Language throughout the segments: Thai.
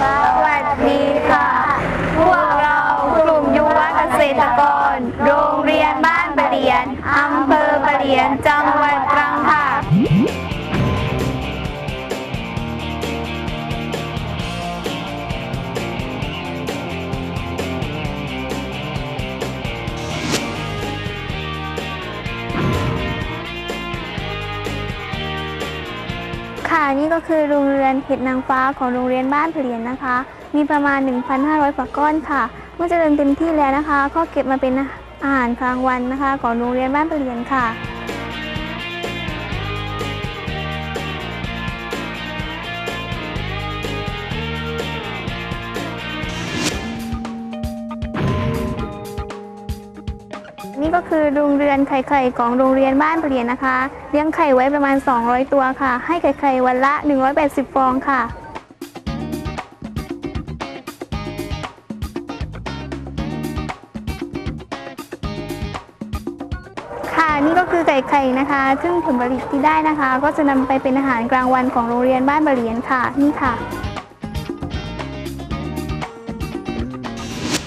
สวัสดีค่ะ พวกเรากลุ่มยุวเกษตรกร โรงเรียนบ้านปะเรียนอำเภอปะเรียนจังหวัด ค่ะนี่ก็คือโรงเรียนเห็ดนางฟ้าของโรงเรียนบ้านเพลียนนะคะ มีประมาณ 1,500ฝัก้อนค่ะ เมื่อเจริญเต็มที่แล้วนะคะ ก็เก็บมาเป็นอาหารกลางวันนะคะ ของโรงเรียนบ้านเพลียนค่ะ นี่ก็คือโรงเรือนไข่ไข่ของโรงเรียนบ้านเปลี่ยนนะคะ เลี้ยงไข่ไว้ประมาณ 200 ตัวค่ะ ให้ไข่ไข่วันละ 180 ฟองค่ะค่ะนี่ก็คือไก่ไข่นะคะ ซึ่งผลผลิตที่ได้นะคะ ก็จะนำไปเป็นอาหารกลางวันของโรงเรียนบ้านบะเหรียนค่ะ นี่ค่ะ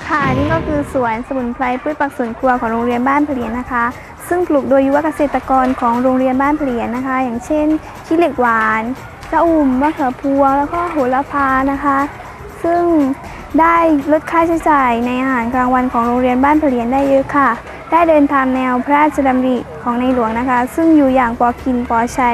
ค่ะนี่ก็คือสวนสมุนไพรพืชผักสวนครัวของโรงเรียนบ้านเพลียนนะคะ ซึ่งปลูกโดยยุวเกษตรกรของโรงเรียนบ้านเพลียนนะคะ อย่างเช่นขี้เหล็กหวานกระอุ่มมะเขือพวงแล้วก็โหระพานะคะ ซึ่งได้ลดค่าใช้จ่ายในอาหารกลางวันของโรงเรียนบ้านเพลียนได้เยอะค่ะ ได้เดินตามแนวพระราชดำริของในหลวงนะคะ ซึ่งอยู่อย่างปอกินปอใช้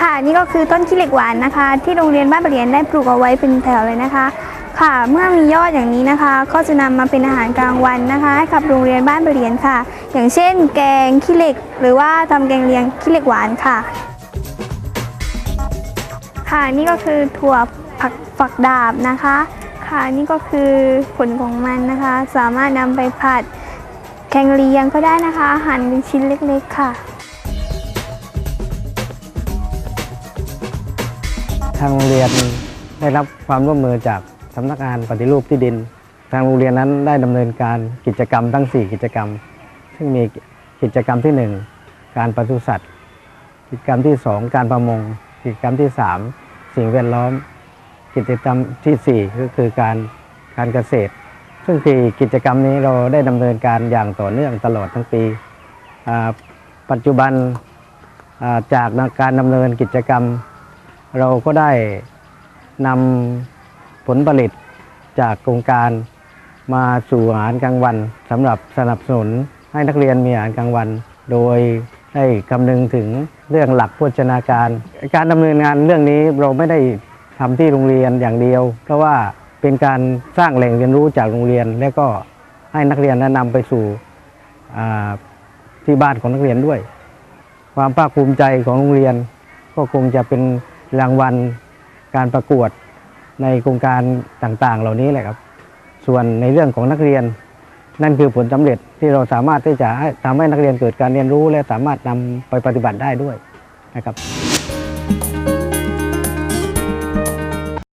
ค่ะนี่ก็คือต้นขี้เหล็กหวานนะคะ ที่โรงเรียนบ้านปะเหรียนได้ปลูกเอาไว้เป็นแถวเลยนะคะ ค่ะเมื่อมียอดอย่างนี้นะคะ ก็จะนำมาเป็นอาหารกลางวันนะคะให้กับโรงเรียนบ้านปะเหรียนค่ะ อย่างเช่น แกงขี้เหล็ก หรือว่าทำแกงเลียงขี้เหล็กหวานค่ะ ค่ะนี่ก็คือถั่วผักฝักดาบนะคะ ค่ะนี่ก็คือผลของมันนะคะ สามารถนำไปผัดแกงเลียงก็ได้นะคะ หั่นเป็นชิ้นเล็ก ๆ ค่ะ ทางโรงเรียนได้รับความร่วมมือจากสำนักงานปฏิรูปที่ดิน ทางโรงเรียนนั้นได้ดำเนินการกิจกรรมทั้ง 4 กิจกรรม ซึ่งมีกิจกรรมที่ 1 การปศุสัตว์ กิจกรรมที่ 2 การประมง กิจกรรมที่ 3 สิ่งแวดล้อม กิจกรรมทีสี่4 ก็คือการการเกษตร ซึ่งคือกิจกรรมนี้เราได้ดำเนินการอย่างต่อเนื่องตลอดทั้งปีปัจจุบันจากการดำเนินกิจกรรม เราก็ได้นำผลผลิตจากโครงการมาสู่อาหารกลางวันสำหรับสนับสนุนให้นักเรียนมีอาหารกลางวัน โดยได้คำนึงถึงเรื่องหลักโภชนาการ การดำเนินงานเรื่องนี้เราไม่ได้ทำที่โรงเรียนอย่างเดียว เพราะว่าเป็นการสร้างแหล่งเรียนรู้จากโรงเรียน และก็ให้นักเรียนนั้นำไปสู่ที่บ้านของนักเรียนด้วย ความภาคภูมิใจของโรงเรียนก็คงจะเป็น รางวัลการประกวดในโครงการต่างๆ เหล่านี้แหละครับ ส่วนในเรื่องของนักเรียน นั่นคือผลสำเร็จที่เราสามารถที่จะให้ทำให้นักเรียนเกิดการเรียนรู้และสามารถนำไปปฏิบัติได้ด้วยนะครับ